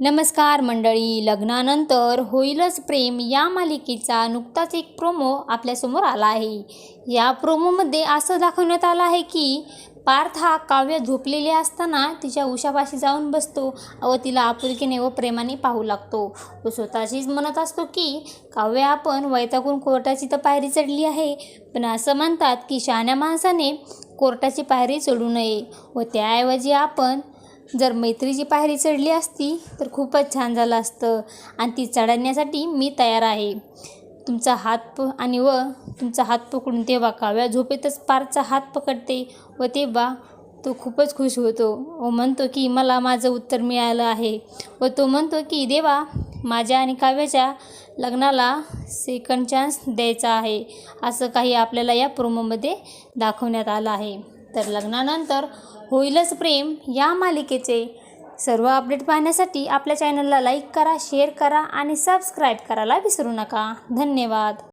नमस्कार मंडळी लग्नानंतर होईलच प्रेम या मालिकेचा नुकताच एक प्रोमो आपल्यासमोर आला आहे. या प्रोमोमध्ये असं दाखवण्यात आलं आहे की पार्थ हा काव्य झोपलेली असताना तिच्या उषापाशी जाऊन बसतो व तिला आपुलकीने व प्रेमाने पाहू लागतो. तो स्वतःशीच म्हणत असतो की काव्य आपण वैतागून कोर्टाची तर पायरी चढली आहे पण असं म्हणतात की शहाण्या माणसाने कोर्टाची पायरी चढू नये व त्याऐवजी आपण जर मैत्रीची पायरी चढली असती तर खूपच छान झालं असतं. आणि ती चढण्यासाठी मी तयार आहे. तुमचा हात प आणि व तुमचा हात पकडून तेव्हा काव्या झोपेतच पारचा हात पकडते व तेव्हा तो खूपच खुश होतो. व म्हणतो की मला माझं उत्तर मिळालं आहे. व तो म्हणतो की देवा माझ्या आणि काव्याच्या लग्नाला सेकंड चान्स द्यायचा आहे. असं काही आपल्याला या प्रोमोमध्ये दाखवण्यात आलं आहे. तर लग्नानंतर होईलच प्रेम या मालिकेचे. सर्व अपडेट पाहण्यासाठी आपल्या चॅनलला लाईक करा शेअर करा आणि सबस्क्राईब करायला विसरू नका. धन्यवाद.